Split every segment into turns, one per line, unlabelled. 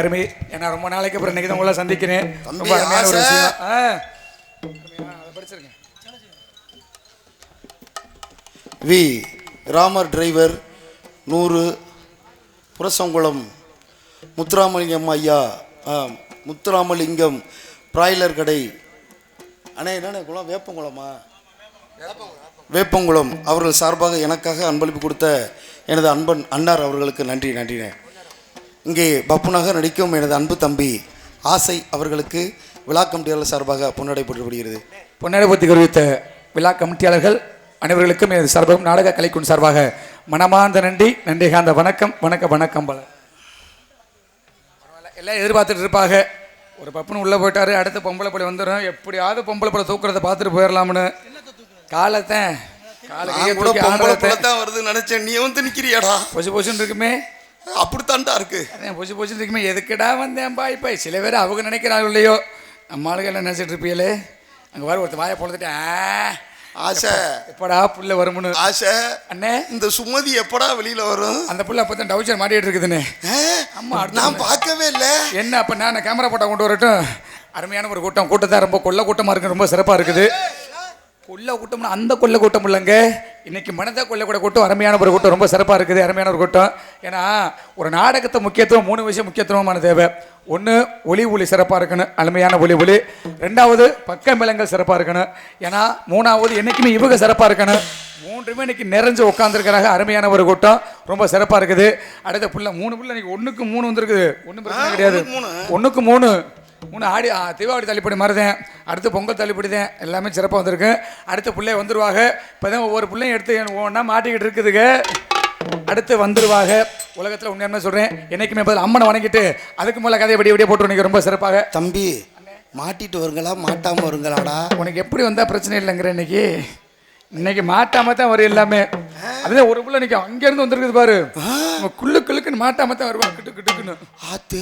அருமை ஏன்னா ரொம்ப நாளைக்கு அப்புறம் இன்னைக்கு தான் உங்களை சந்திக்கிறேன். ரொம்ப அருமையான ஒரு. விஷயம். அதை படிச்சிருங்க
வி. ராமர் டிரைவர் நூறு. புரசங்குளம் முத்துராமலிங்கம் ஐயா. முத்துராமலிங்கம் பிராய்லர் கடை. அண்ணே என்னண்ணே குளம்? வேப்பங்குளமா? வேப்பங்குளம். அவர்கள் சார்பாக எனக்காக அன்பளிப்பு கொடுத்த எனது அன்பன் அன்னார் அவர்களுக்கு நன்றி நன்றிண்ணே. இங்கே பப்புனாக நடிக்கும் எனது அன்பு தம்பி ஆசை அவர்களுக்கு விழா கமிட்டியாளர் சார்பாக பொன்னடை போற்றப்படுகிறது
பொன்னாடை பற்றி கருவித்த விழா கமிட்டியாளர்கள் அனைவர்களுக்கும் எனது சார்பாகவும் நாடக கலைக்குன் சார்பாக மனமார்ந்த நன்றி நன்றி காந்த வணக்கம் வணக்கம் வணக்கம் பல. எல்லாம் எதிர்பார்த்துட்டு இருப்பாங்க. ஒரு பப்புன்னு உள்ளே போயிட்டாரு அடுத்த பொம்பளை படம் வந்துடும் எப்படியாவது பொம்பளை படம் தூக்குறத பார்த்துட்டு போயிடலாம்னு. காலத்தை காலை கையை
நான் கூட
தூக்கி
பொம்பளை
ஆடுறத.
தான் வருதுன்னு நினைச்சேன். நீ வந்து நிக்கிறியாடா?
பொசு பொசுன்னு இருக்குமே.
அப்படித்தான்டா இருக்கு.
அதான் பொசு பொசுன்னு இருக்குமே. எதுக்குடா வந்தேன் பாய்? பாய் சில பேர் அவங்க நினைக்கிறாங்க இல்லையோ. நம்ம ஆளுங்க என்ன நினைச்சிட்டு இருப்பீங்களே அங்கே வர ஒருத்தர் வாயை பொழுதுட்டு
ஆசை
எப்படா புள்ள வரும்னு
ஆசை
அண்ணே?
இந்த சுமதி எப்படா வெளியில வரும்?
அந்த புள்ள அப்போ தான் டவுச்சர் மாட்டிட்டு இருக்குதுண்ணே
ஆ?
ஆமா,
நான் பார்க்கவே இல்ல.
என்ன அப்போ நான் கேமரா போட்டோ கொண்டு வரட்டும்? அருமையான ஒரு கூட்டம். கூட்டத்தான் ரொம்ப கொள்ள கூட்டமாக இருக்கு ரொம்ப சிறப்பாக இருக்குது. கொள்ள கூட்டம்னா அந்த கொள்ள கூட்டம் இல்லைங்க. இன்னைக்கு மனதை கொள்ள கூட கூட்டம் அருமையான ஒரு கூட்டம் ரொம்ப சிறப்பாக இருக்குது அருமையான ஒரு கூட்டம். ஏன்னா ஒரு நாடகத்தை முக்கியத்துவம் மூணு விஷயம் முக்கியத்துவமான தேவை. ஒன்று ஒளி ஒளி சிறப்பாக இருக்கணும் அருமையான ஒளி ஒளி. ரெண்டாவது பக்க மிளங்கள் சிறப்பாக இருக்கணும். ஏன்னா மூணாவது என்னைக்குமே இவங்க சிறப்பாக இருக்கணும். மூன்றுமே இன்னைக்கு நிறைஞ்சு உட்காந்துருக்கிறாங்க அருமையான ஒரு கூட்டம் ரொம்ப சிறப்பாக இருக்குது. அடுத்த புள்ள மூணு புள்ள இன்னைக்கு ஒன்றுக்கு மூணு வந்திருக்குது. ஒன்றும் பிரச்சனை கிடையாது. ஒன்றுக்கு மூணு. மூணு ஆடி தீபாவளி தள்ளுபடி மறந்தேன் அடுத்து பொங்கல் தள்ளுபடி தான் எல்லாமே சிறப்பாக வந்திருக்கு. அடுத்த பிள்ளை வந்துருவாங்க இப்போ தான் ஒவ்வொரு பிள்ளையும் எடுத்து ஒன்றா மாட்டிக்கிட்டு இருக்குதுங்க. அடுத்து வந்துருவாங்க உலகத்தில் உண்மையான சொல்கிறேன் என்னைக்குமே பதில் அம்மனை வணங்கிட்டு அதுக்கு மேலே கதையை விடிய விடிய போட்டு நீங்கள் ரொம்ப சிறப்பாக.
தம்பி மாட்டிட்டு வருங்களா? மாட்டாம வருங்களாடா?
உனக்கு எப்படி வந்தால் பிரச்சனை இல்லைங்கிற இன்னைக்கு? இன்னைக்கு மாட்டாம தான் வரும் எல்லாமே. அதுதான் ஒரு புள்ள இன்னைக்கு அங்கேருந்து வந்திருக்குது பாரு. குள்ளு குள்ளுக்குன்னு மாட்டாம தான் வருவான். கிட்டு கிட்டுக்குன்னு
ஆத்து.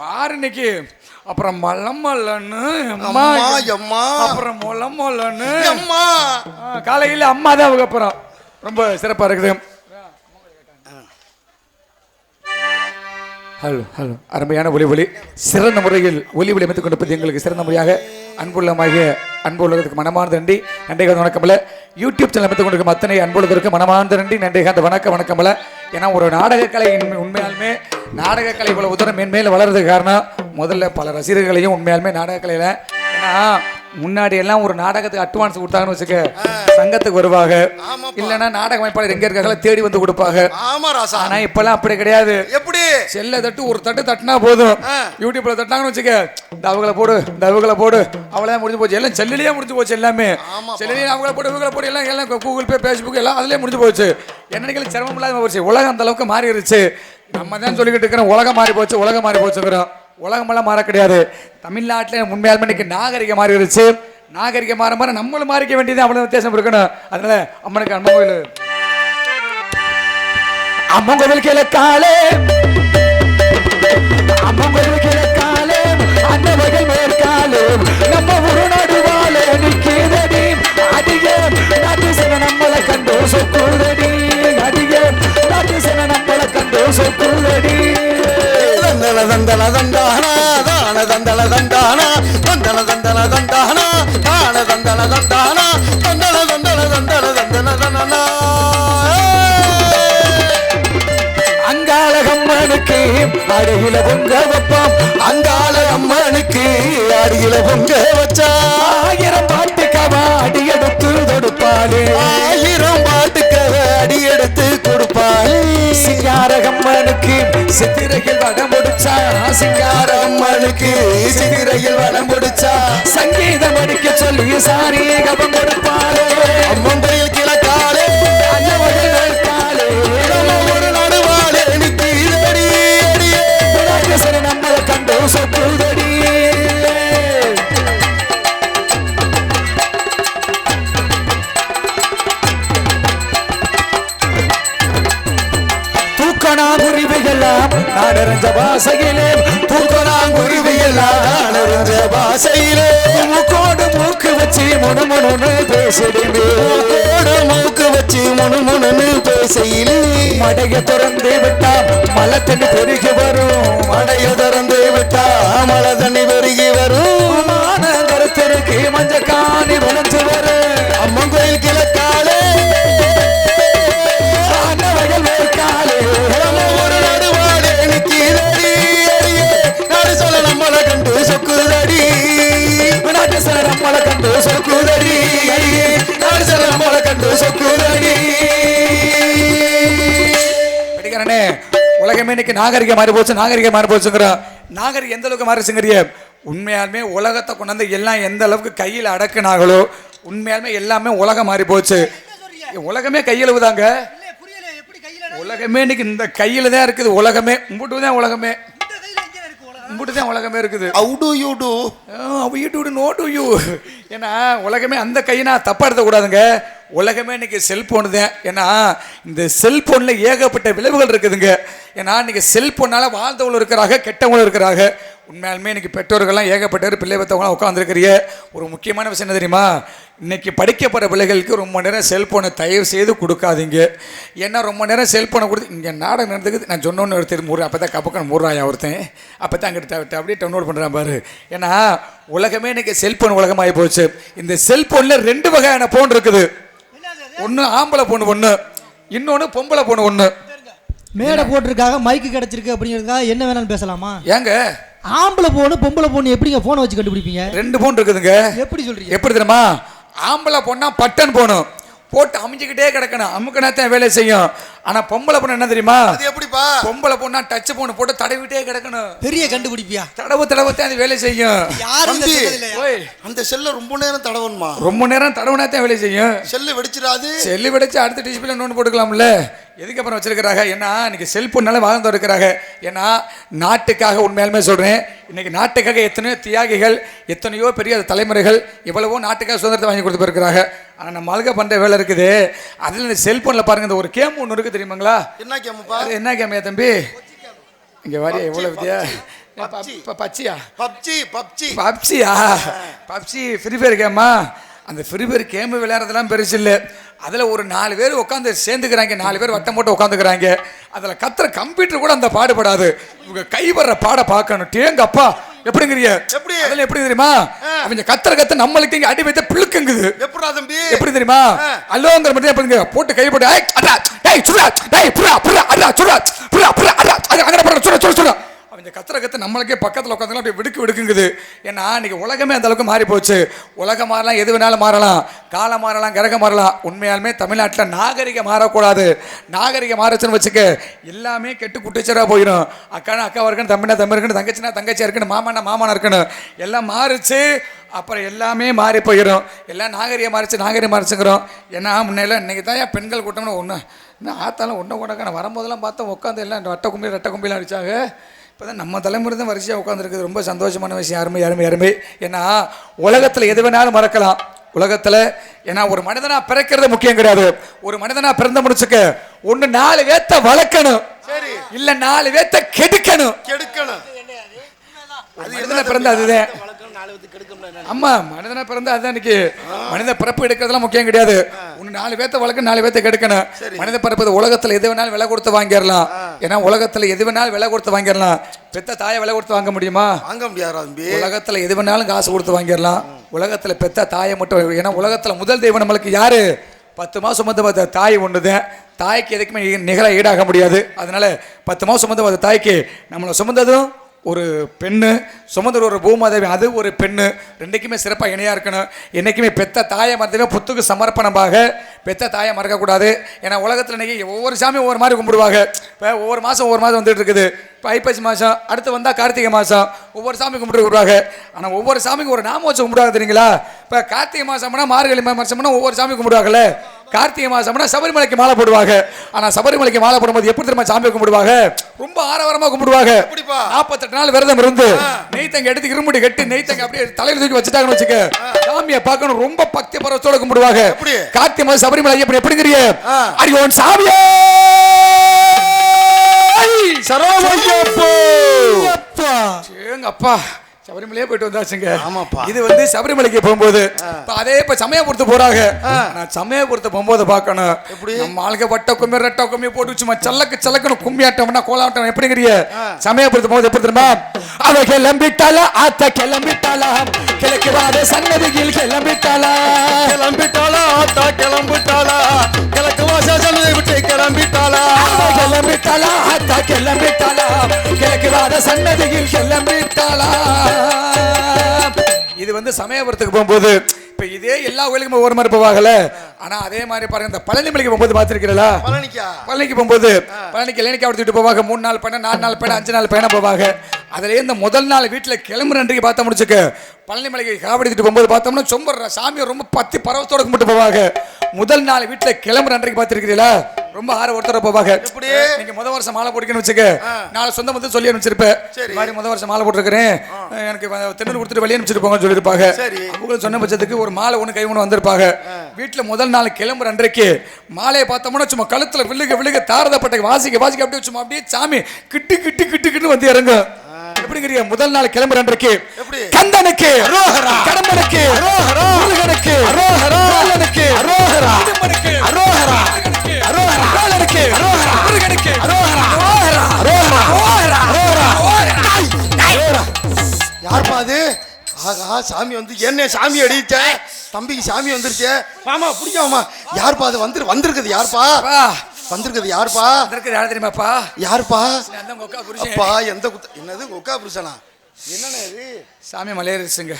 பாரு இன்னைக்கு. அப்புறம் மல்லம் மல்லன்னு
அம்மா எம்மா.
அப்புறம் மொல்லன்னு
எம்மா.
காலையில் அம்மா தான் அவங்க அப்புறம் ரொம்ப சிறப்பாக இருக்குது. Hello hello. அருமையான ஒலி ஒளி. சிறந்த முறையில் ஒலி ஒளி அமைத்துக் கொண்டிருப்பது எங்களுக்கு சிறந்த முறையாக அன்புள்ளமாகிய அன்பு உள்ளதற்கு மனமார்ந்த நன்றி. நன்றி காந்த வணக்கமல யூடியூப் சேனல் அமைத்துக் கொண்டிருக்கும் அத்தனை அன்புள்ளதற்கு மனமார்ந்த நன்றி. நன்றி காந்த வணக்கம் வணக்கமல ஏன்னா ஒரு நாடகக்கலை உண்மை- உண்மையாலுமே நாடகக்கலை இவ்வளவு உதரம் மேன்மேல் வளர்றதுக்கு காரணம் முதல்ல பல ரசிகர்களையும் உண்மையாலுமே நாடகக்கலையில். ஏன்னா முன்னாடி எல்லாம் ஒரு நாடகத்துக்கு அட்வான்ஸ் கொடுத்தாங்கன்னு வச்சுக்க சங்கத்துக்கு வருவாங்க. இல்லைன்னா நாடக அமைப்பாளர் எங்க இருக்காங்களோ தேடி வந்து கொடுப்பாங்க.
ஆமா ராசா.
ஆனா இப்பெல்லாம் அப்படி கிடையாது.
எப்படி?
செல்ல தட்டு ஒரு தட்டு தட்டினா போதும். யூடியூப்ல தட்டினாங்கன்னு வச்சுக்க இந்த அவங்கள போடு இந்த அவங்கள போடு. அவ்வளவுதான் முடிஞ்சு போச்சு. எல்லாம் செல்லிலேயே முடிஞ்சு போச்சு எல்லாமே. செல்லிலேயே அவங்கள போடு இவங்கள போடு எல்லாம் எல்லாம் கூகுள் பே ஃபேஸ்புக் எல்லாம் அதுலயே முடிஞ்சு போச்சு. என்னைக்கு சிரமம் இல்லாம போச்சு உலகம் அந்த அளவுக்கு மாறிடுச்சு. நம்ம தான் சொல்லிக்கிட்டு இருக்கிறோம் உலகம் மாறி போச்சு உலகம் மாறி போச்சுங்கிறோம். உலகமெல்லாம் மாற கிடையாது. தமிழ்நாட்டில் உண்மையாலுமே இன்னைக்கு நாகரிகம் மாறிடுச்சு நாகரிகம் மாற மாற நம்மளும் மாறிக்க வேண்டியது அவ்வளவு வித்தியாசம் இருக்கணும். அதனால அம்மனுக்கு அம்மன் கோயில். அம்மன் கோவில் கிழக்காலே அம்மன் கோவில் கிழக்காலே அந்த வகை மேற்காலே. நம்ம ஒரு நடுவாலே. நிற்கிறடி அதிக நாட்டு நம்மளை கண்டு சொக்குதடி அதிக நாட்டு நம்மளை கண்டு சொக்குதடி
தந்தல தந்தல தந்தானா? தான தந்தல தந்தானா? தந்தல தந்தல தந்தானா? தான தந்தல தந்தானா? தந்தல தந்தல தந்தல தந்தன? தந்தனா
அங்காளகம்மனுக்கு அருகில பொங்க
வைப்பாம் அங்காளகம்மனுக்கு அடியில பொங்க வச்சா
ஆயிரம் பாட்டு கவாடி எடுத்து தொடுப்பாளே.
ஆயிரம் பாட்டுக்கவ அடி எடுத்து
சித்திரையில் வடம் முடிச்சா சிங்காரகம்மனுக்கு
சித்திரையில் வடம் முடிச்சா
சங்கீதம் அடிக்க சொல்லி சாரி கபம் கொடுப்பாரு.
அம்மன் கோயில் கிழக்காலே கோடு மூக்கு வச்சு முணு முணுன்னு பேசையிலே.
மடைய திறந்து விட்டா மலத்தண்ணி பெருகி வரும்.
மடைய திறந்து பார்த்தா மழை
இன்னைக்கு நாகரிகம் மாறி போச்சு நாகரிகம் மாறி போச்சுங்கிறோம் நாகரிகம் எந்த அளவுக்கு மாறிச்சுங்கிறிய உண்மையாலுமே உலகத்தை கொண்டாந்து எல்லாம் எந்த அளவுக்கு கையில் அடக்குனாங்களோ உண்மையாலுமே எல்லாமே உலகம் மாறி போச்சு. உலகமே கையில் தாங்க
இல்ல புரியல எப்படி கையில
உலகமே இன்னைக்கு இந்த கையில தான் இருக்குது உலகமே. உம்புட்டு தான் உலகமே.
இந்த கையில எங்க இருக்கு உலகம்?
உம்புட்டு தான் உலகமே இருக்குது.
How do you do
you do no do you ஏன்னா உலகமே அந்த கையினா தப்பா எடுத்தக்கூடாதுங்க உலகமே இன்னைக்கு செல்ஃபோனு தான் ஏன்னா இந்த செல்போனில் ஏகப்பட்ட விளைவுகள் இருக்குதுங்க. ஏன்னா இன்னைக்கு செல்போனால வாழ்ந்தவங்களும் இருக்கிறாங்க கெட்டவங்களும் இருக்கிறாங்க. உண்மையாலுமே இன்னைக்கு பெற்றோர்கள்லாம் ஏகப்பட்டவர் பிள்ளை பெற்றவங்களாம் உட்காந்துருக்கிறிய ஒரு முக்கியமான விஷயம் என்ன தெரியுமா? இன்னைக்கு படிக்கப்படுற பிள்ளைகளுக்கு ரொம்ப நேரம் செல்போனை தயவு செய்து கொடுக்காதீங்க. ஏன்னா ரொம்ப நேரம் செல்போனை கொடுத்து இங்கே நாடகம் நடந்துக்குது. நான் சொன்னோன்னு ஒருத்தர் மூறு அப்போ தான் கப்பக்கன் மூறாயா ஒருத்தன். அப்போ தான் அங்கிட்ட அப்படியே டவுன்லோட் பண்ணுறான் பாரு. ஏன்னா உலகமே இன்னைக்கு செல்போன் உலகமாகி போச்சு. இந்த செல்போனில் ரெண்டு வகையான ஃபோன் இருக்குது. ஒன்று ஆம்பளை பொண்ணு ஒன்று இன்னொன்று பொம்பளை பொண்ணு ஒன்று
மேடை போட்டிருக்காங்க மைக்கு கிடைச்சிருக்கு அப்படிங்கிறதுக்காக என்ன வேணாலும் பேசலாமா?
ஏங்க?
ஆம்பளை போன் பொம்பளை போன் எப்படிங்க போனை வச்சு கண்டுபிடிப்பீங்க?
ரெண்டு ஃபோன் இருக்குதுங்க.
எப்படி சொல்றீங்க?
எப்படி தெரியுமா? ஆம்பளை பொண்ணா பட்டன் போகணும் போட்டு அமைஞ்சுக்கிட்டே கிடக்கணும். அமுக்குனா தான் வேலை செய்யும். ஆனா பொம்பளை பொண்ணு என்ன தெரியுமா?
அது எப்படிப்பா?
பொம்பளை பொண்ணா டச் போன் போட்டு தடவிட்டே கிடக்கணும்.
பெரிய கண்டுபிடிப்பியா?
தடவு தடவத்தான் அது வேலை செய்யும்.
யாரும்
தம்பி.
ஓய்.
அந்த செல்ல ரொம்ப நேரம் தடவணுமா?
ரொம்ப நேரம் தடவுனா தான் வேலை செய்யும்.
செல்லு வெடிச்சிடாது.
செல்லு வெடிச்சு அடுத்த டிஸ்பிளே நோண்டு போட்டுக்கலாம்ல. எதுக்கு அப்புறம் வச்சிருக்கிறாங்க? ஏன்னா இன்னைக்கு செல்போன்னால வாழ்ந்து இருக்கிறாங்க. ஏன்னா நாட்டுக்காக உண்மையாலுமே சொல்றேன். இன்னைக்கு நாட்டுக்காக எத்தனையோ தியாகிகள் எத்தனையோ பெரிய தலைமுறைகள் இவ்வளவோ நாட்டுக்காக சுதந்திரத்தை வாங்கி கொடுத்து போயிருக்கிறாங்க ஆனால் நம்ம ஆளுக பண்ணுற வேலை இருக்குது. அதில் இந்த செல்போனில் பாருங்க இந்த ஒரு கேம் ஒன்று இருக்குது தெரியுமாங்களா?
என்ன கேமுப்பா
அது என்ன கேமையா தம்பி? இங்கே வாரியா எவ்வளோ வித்தியா
பப்ஜி.
ப- பச்சியா
பப்ஜி பப்ஜி.
பப்சியா பப்சி ஃப்ரீ ஃபயர் கேமா அந்த ஃப்ரீ ஃபயர் கேம் விளையாடுறதெல்லாம் பெருசு இல்லை. அதில் ஒரு நாலு பேர் உட்காந்து சேர்ந்துக்கிறாங்க. நாலு பேர் வட்டம் போட்டு உட்காந்துக்கிறாங்க அதில் கத்துற கம்ப்யூட்டர் கூட அந்த பாடுபடாது. இவங்க கை வர்ற பாட பார்க்கணும். டேங்கப்பா எப்படிங்கிறிய?
எப்படி?
அதில் எப்படி தெரியுமா? அவங்க கத்துற கத்து நம்மளுக்கு இங்கே அடி வைத்த பிழுக்குங்குது.
எப்படா தம்பி?
எப்படி தெரியுமா? அல்லோங்கிற மட்டும் எப்படிங்க போட்டு கை போட்டு "ஏய், அடா, டேய் சுடா டேய் புறா புறா அடா சுடா புறா புறா அடா அங்கே சுட சுட சுட இந்த கத்துற கத்து நம்மளுக்கே பக்கத்தில் உட்காந்துலாம் அப்படியே விடுக்கு விடுக்குங்குது. ஏன்னா இன்னைக்கு உலகமே அந்த அளவுக்கு மாறி போச்சு. உலகம் மாறலாம் எது வேணாலும் மாறலாம். காலம் மாறலாம் கிரகம் மாறலாம். உண்மையாலுமே தமிழ்நாட்டில் நாகரிகம் மாறக்கூடாது. நாகரிகம் மாறச்சுன்னு வச்சுக்க எல்லாமே கெட்டு குட்டிச்சராக போயிடும். அக்கானா அக்கா இருக்கணும் தம்பினா தம்பி இருக்கணும் தங்கச்சினா தங்கச்சியாக இருக்கணும் மாமானா மாமானா இருக்கணும். எல்லாம் மாறுச்சு அப்புறம் எல்லாமே மாறி போயிடும். எல்லாம் நாகரிகம் மாறிச்சு நாகரிகம் மாறிச்சுங்கிறோம். ஏன்னா முன்னையெல்லாம் இன்னைக்கு தான் ஏன் பெண்கள் கூட்டம்னு ஒன்று இந்த ஆத்தாலும் ஒன்றை கூட நான் வரும்போதெல்லாம் பார்த்தா உட்காந்து எல்லாம் ரெட்டை கும்பி ரெட்டை கும்பிலாம் அடித்தாங்க இப்போ தான் நம்ம தலைமுறை தான் வரிசையாக உட்காந்துருக்குது ரொம்ப சந்தோஷமான விஷயம். அருமை அருமை அருமை ஏன்னா உலகத்தில் எது வேணாலும் மறக்கலாம். உலகத்தில் ஏன்னா ஒரு மனிதனா பிறக்கிறது முக்கியம் கிடையாது. ஒரு மனிதனா பிறந்த முடிச்சுக்க ஒன்று நாலு பேத்த வளர்க்கணும்.
சரி.
இல்லை நாலு பேத்த கெடுக்கணும்.
கெடுக்கணும்.
அது பிறந்த அதுதான்.
வந்து கெடுக்கணும்
ஆமா மனிதனா பிறந்தா அதுதான் இன்னைக்கு. மனித பிறப்பு எடுக்கிறதுலாம் முக்கியம் கிடையாது. ஒன்று நாலு பேத்த வளர்க்க நாலு பேத்த கெடுக்கணும். மனித பிறப்பு உலகத்துல எது வேணாலும் விலை கொடுத்து வாங்கிடலாம். ஏன்னா உலகத்துல எது வேணாலும் விலை கொடுத்து வாங்கிடலாம். பெத்த தாயை விலை கொடுத்து வாங்க முடியுமா?
வாங்க முடியாதா
உலகத்துல எது வேணாலும் காசு கொடுத்து வாங்கிடலாம். உலகத்துல பெத்த தாயை மட்டும் ஏன்னா உலகத்துல முதல் தெய்வம் நம்மளுக்கு யாரு? பத்து மாசம் சுமந்து பார்த்த தாய் ஒண்ணுதான். தாய்க்கு எதுக்குமே நிகர ஈடாக முடியாது. அதனால பத்து மாசம் சுமந்து பார்த்த தாய்க்கு நம்மளை சுமந்ததும் ஒரு பெண்ணு சுமந்தர் ஒரு பூமாதேவி அது ஒரு பெண்ணு. ரெண்டுக்குமே சிறப்பாக இணையாக இருக்கணும். என்றைக்குமே பெத்த தாயை மறந்துவே புத்துக்கு சமர்ப்பணமாக பெத்த தாயை மறக்கக்கூடாது. ஏன்னா உலகத்தில் இன்றைக்கி ஒவ்வொரு சாமியும் ஒவ்வொரு மாதிரி கும்பிடுவாங்க. இப்போ ஒவ்வொரு மாதம் ஒவ்வொரு மாதம் வந்துட்டு இருக்குது. இப்போ ஐப்பசி மாதம் அடுத்து வந்தால் கார்த்திகை மாதம் ஒவ்வொரு சாமி கும்பிட்டு வருவாங்க ஆனால் ஒவ்வொரு சாமிக்கும் ஒரு நாம வச்சு கும்பிடுவாங்க தெரியுங்களா? இப்போ கார்த்திகை மாதம்னா மார்கழி மாதம்னா ஒவ்வொரு சாமி கும்பிடுவாங்கல்ல. கார்த்திகை மாதம்னா சபரிமலைக்கு மாலை போடுவாங்க. ஆனால் சபரிமலைக்கு மாலை போடும்போது எப்படி தெரியுமா சாமி கும்பிடுவாங்க? ரொம்ப ஆரவாரமாக கும்பிடுவாங்க? நாற்பத்தெட்டு நாள் விரதம் இருந்து நெய்த்தங்க எடுத்து இருமுடி கட்டி நெய்த்தங்க அப்படியே தலையில தூக்கி வச்சுட்டாங்கன்னு வச்சுக்க சாமியை பார்க்கணும் ரொம்ப பக்தி பரவத்தோட கும்பிடுவாங்க? கார்த்திகை மாதம் சபரிமலை ஐயப்பன் எப்படிங்கிறிய. அடியோன் சாமியே! ஏங்க அப்பா சபரிமலையே போயிட்டு வந்தாச்சுங்க.
ஆமாப்பா.
இது வந்து சபரிமலைக்கு போகும்போது இப்ப அதே இப்ப சமயபுரத்து போறாங்க. நான் சமயபுரத்து போகும்போது பார்க்கணும்.
எப்படி?
நம்ம ஆளுங்க வட்ட கும்மி ரெட்ட கும்மி போட்டு சும்மா சல்லக்கு சல்லக்குன்னு கும்மி ஆட்டம்னா கோலாட்டம் எப்படிங்கிறிய? சமயபுரத்து போகும்போது எப்படி தெரியுமா? அவ கிளம்பிட்டாளா ஆத்த கிளம்பிட்டாளா? கிழக்கு வாத சன்னதியில் கிளம்பிட்டாளா?
கிளம்பிட்டாளா ஆத்தா கிளம்பிட்டாளா? கிழக்கு வாசனை விட்டு கிளம்பிட்டாளா?
கிளம்பிட்டாளா ஆத்தா கிளம்பிட்டாளா? கிழக்கு வாத சன்னதியில் கிளம்பிட்டாளா? இது வந்து சமயபுரத்துக்கு போகும்போது இப்ப இதே எல்லா கோயிலுக்கும் ஒரு மாதிரி போவாங்கல்ல. ஆனா அதே மாதிரி பாருங்க இந்த பழனி மலைக்கு போகும்போது பார்த்திருக்கிறீங்களா
பழனிக்கா?
பழனிக்கு போகும்போது பழனிக்கு லேனிக்கா எடுத்துட்டு போவாங்க. மூணு நாள் பயணம் நாலு நாள் பயணம் அஞ்சு நாள் பயணம் போவாங்க. அதுல இந்த முதல் நாள் வீட்டுல கிளம்புற அன்றைக்கு பார்த்தா முடிச்சுக்க பழனி மலைக்கு போகும்போது பார்த்தோம்னா சொம்ப சாமியை ரொம்ப பத்தி பரவத்தோட கும்பிட்டு போவாங்க. முதல் நாள் வீட்டுல கிளம்புற அன்றைக்கு பார்த்திருக்கிறீங்களா ரொம்ப ஆற ஒருத்தர போவாங்க.
எப்படி?
நீங்க முத வருஷம் மாலை போட்டுக்கன்னு வச்சுக்க நாளை சொந்தம் வந்து சொல்லி அனுப்பிச்சிருப்பேன்.
சரி.
மாதிரி முத வருஷம் மாலை போட்டிருக்கிறேன். எனக்கு தென்னூர் கொடுத்துட்டு வெளியே அனுப்பிச்சிட்டு போங்கன்னு சொல்லியிருப்பாங்க. அவங்க சொன்ன பட்சத்துக்கு ஒரு மாலை ஒன்று கை ஒன்று வந்திருப்பாங்க. வீட்டில் முதல் நாள் கிளம்புற அன்றைக்கு மாலையை பார்த்தோம்னா சும்மா கழுத்துல விழுக விழுக தாரதப்பட்ட வாசிக்க வாசிக்க அப்படியே சும்மா அப்படியே சாமி கிட்டு கிட்டு கிட்டு கிட்டு வந்து இறங்கும். எப்படிங்கிறிய? முதல் நாள் கிளம்புற அன்றைக்கு? கந்தனுக்கு கடம்பனுக்கு முருகனுக்கு வேலனுக்கு இடும்பனுக்கு வேலனுக்கு முருகனுக்கு
யார்ப்பா அது? ஆகா சாமி வந்து என்ன சாமி அடிச்ச தம்பிக்கு சாமி வந்துருச்சே. மாமா பிடிக்காமா. யார்ப்பா அது? வந்துரு வந்திருக்குது யார்ப்பா?
அப்பா,
வந்திருக்குது யார்ப்பா?
அதற்கு யார் தெரியுமாப்பா?
யார்ப்பா. அப்பா எந்த குத்த என்னது ஒக்கா புருஷனா? என்னண்ணே இது?
சாமி மலையரசுங்க.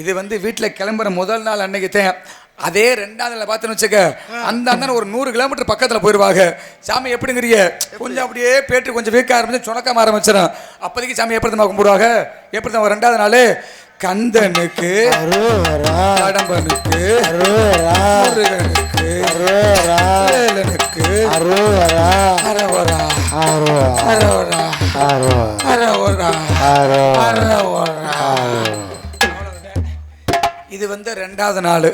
இது வந்து வீட்டில் கிளம்புற முதல் நாள் அன்னைக்கு தான் அதே ரெண்டாவது நாள் பார்த்தேன்னு வச்சுக்க அந்த அண்ணன் ஒரு நூறு கிலோமீட்டர் பக்கத்தில் போயிடுவாங்க சாமி எப்படிங்கிறிய கொஞ்சம் அப்படியே பேட்டு கொஞ்சம் வீக்க ஆரம்பிச்சு சுணக்கம் ஆரம்பிச்சிடும் அப்போதைக்கு சாமி எப்படி தான் கும்பிடுவாங்க? எப்படி தான் ரெண்டாவது நாள்? கந்தனுக்கு கடம்பனுக்கு முருகனுக்கு வேலனுக்கு அரவரா அரவரா அரவரா அரவரா. இது வந்து ரெண்டாவது நாள்.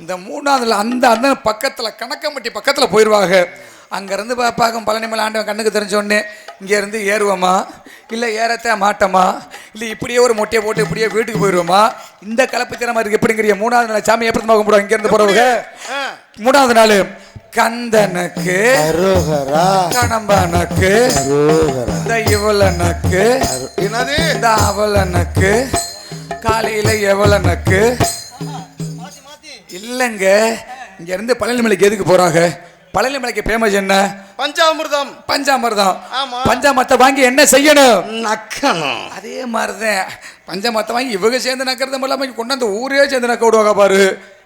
இந்த மூணாவது அந்த அந்த பக்கத்தில் கணக்கம்பட்டி பக்கத்தில் போயிடுவாங்க அங்கேருந்து பார்ப்பாங்க பழனிமலை ஆண்டவன் கண்ணுக்கு தெரிஞ்ச உடனே இங்கேருந்து ஏறுவோமா? இல்லை ஏறத்த மாட்டோமா? இல்லை இப்படியே ஒரு மொட்டையை போட்டு இப்படியே வீட்டுக்கு போயிடுவோமா? இந்த கலப்பு திறமை இருக்கு எப்படிங்கிறிய மூணாவது நாள் சாமி எப்படி கும்பிடுவோம் இங்கேருந்து போகிறவங்க மூணாவது நாள் கந்தனுக்கு கடம்பனுக்கு இந்த இவளனுக்கு
என்னது?
இந்த அவளனுக்கு காலையில எவளனுக்கு இல்லைங்க இங்க இருந்து பழனிமலைக்கு எதுக்கு போறாங்க? பழனிமலைக்கு ஃபேமஸ் என்ன?
பஞ்சாமிர்தம்.
பஞ்சாமிர்தம். பஞ்சாமத்தை வாங்கி என்ன செய்யணும்?
நக்கணும்.
அதே மாதிரிதான். பஞ்சாமத்தை வாங்கி இவங்க சேர்ந்து நக்கிறது இல்லாமல் கொண்டாந்து ஊரே சேர்ந்து நக்க விடுவாங்க பாரு.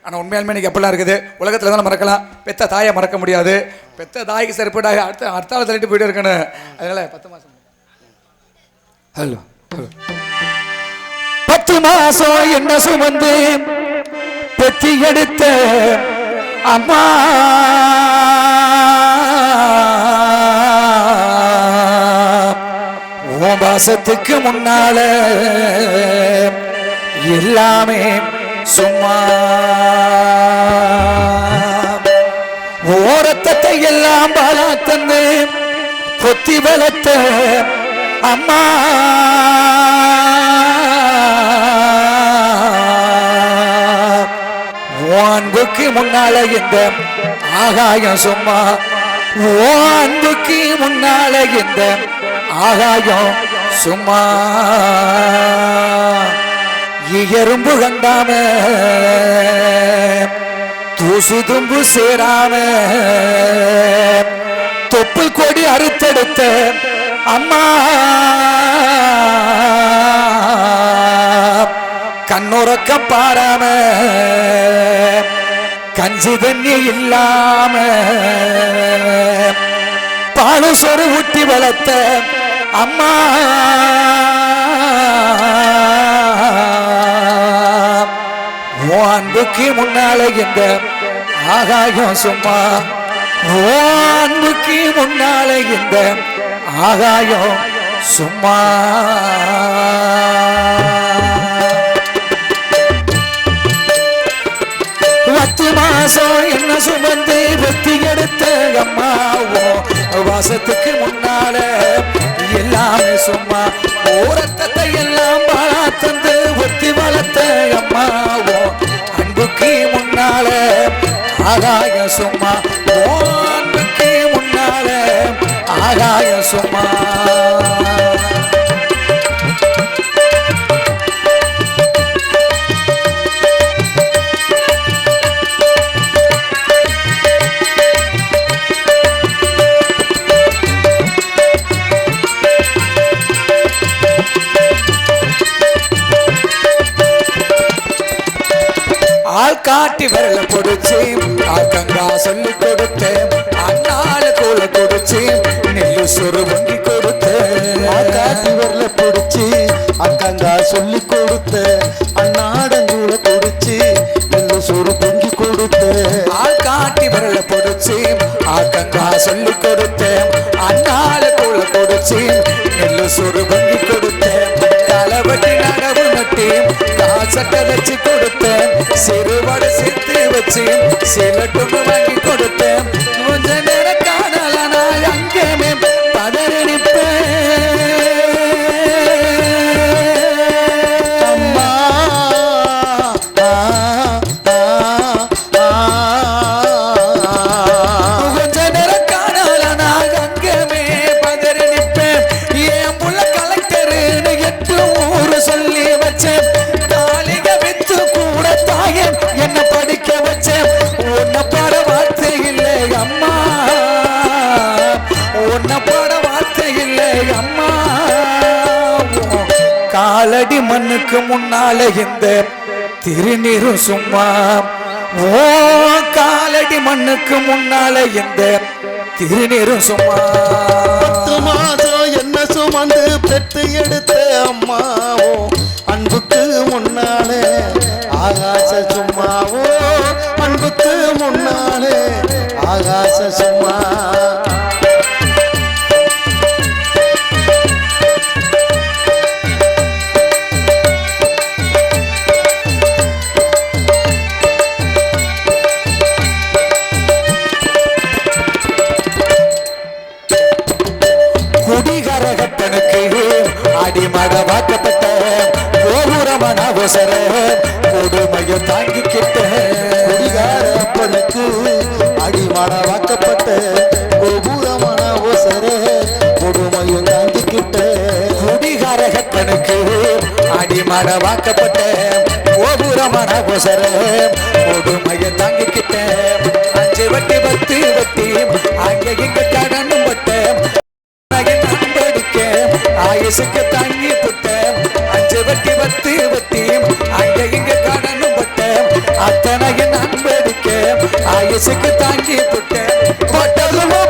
ஆனால் உண்மையாலுமே இன்னைக்கு அப்படிலாம் இருக்குது. உலகத்தில் தான் மறக்கலாம்? பெத்த தாயை மறக்க முடியாது. பெத்த தாய்க்கு சரிப்படாக அடுத்த அடுத்த ஆள் தள்ளிட்டு போயிட்டு இருக்கணும். அதனால பத்து மாசம். ஹலோ பத்து மாசம் என்ன சுமந்து பெத்தி எடுத்த அம்மா உன் வாசத்துக்கு முன்னால எல்லாமே சும்மா. ஓரத்தத்தை எல்லாம் பாலா தந்து கொத்தி வளர்த்த அம்மா. அன்புக்கு முன்னால இந்த ஆகாயம் சும்மா. ஓ அன்புக்கு முன்னால இந்த ஆகாயம் சும்மா. எறும்பு கண்டாம தூசு தும்பு சேராம தொப்பு கொடி அறுத்தெடுத்த அம்மா. கண்ணுறக்க பாராம கஞ்சி தண்ணி இல்லாம பாலு சொரு ஊட்டி வளர்த்த அம்மா. அன்புக்கு முன்னால இந்த ஆகாயம் சும்மா. அன்புக்கு முன்னால இந்த ஆகாயம் சும்மா. பத்து மாசம் என்ன சுமந்து பத்தி எடுத்த அம்மாவோ வாசத்துக்கு முன்னால எல்லாமே சும்மா ஓரத்தத்தை எல்லாம் பாழா தந்து ஒத்தி வளர்த்த அம்மாவோ அன்புக்கு முன்னால ஆகாய சும்மா அன்புக்கு முன்னால ஆகாய சும்மா. கொடுச்சு ஆக்கங்கா சொல்லி கொடுத்தேன். அண்ணால கூல கொடுச்சு நெல்லு சொரு வங்கி கொடுத்தேன்.
காட்டி பிடிச்சி அக்கங்கா சொல்லி கொடுத்த அண்ணாடங்கூட பிடிச்சி நெல்லு சொரு பொங்கி கொடுத்த
ஆள் காட்டி வரல பிடிச்சி ஆக்கங்கா சொல்லி கொடுத்தேன். அண்ணால கூல கொடுச்சு நெல்லு சொரு வங்கி கொடுத்தேன். தலைவட்டி நடவு நட்டி காசட்டை வச்சு கொடுத்தேன். சிறுவடை சேர்த்து வச்சு சிலட்டும் வாங்கி கொடுத்தேன் இந்த திருநீரு சும்மா. ஓ காலடி மண்ணுக்கு முன்னால இந்த திருநீரு சும்மா.
பத்து மாசம் என்ன சுமந்து பெற்று எடுத்த அம்மாவோ? அன்புக்கு முன்னாலே ஆகாச சும்மாவோ? அன்புக்கு முன்னாலே ஆகாச சும்மா.
கோபுரமன கொடுமையை தாங்கிக்கிட்ட
குடிகார அப்பனுக்கு அடிமட வாக்கப்பட்ட கோபுரமான ஓசரே கொடுமையும் தாங்கிக்கிட்ட
குடிகாரகத்தனுக்கு அடிமட வாக்கப்பட்ட கோபுரமான அவசர கொடுமையை தாங்கிக்கிட்ட அஞ்சு வட்டி பத்து வட்டி அங்கே இங்க கடனும் பட்ட ஆயுசுக்கு தாங்கி புட்ட அஞ்சு வட்டி பத்து ஆயுசுக்கு தாங்கி புட்ட பட்டதுமா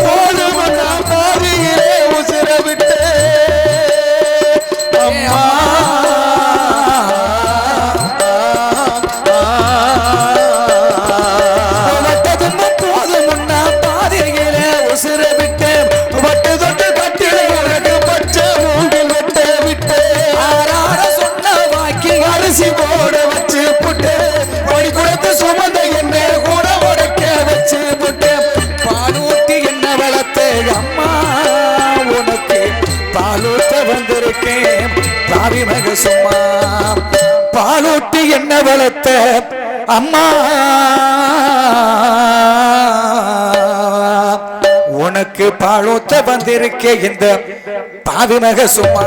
என்ன வளர்த்த அம்மா. உனக்கு பாலூத்த வந்திருக்க இந்த பாவி சும்மா.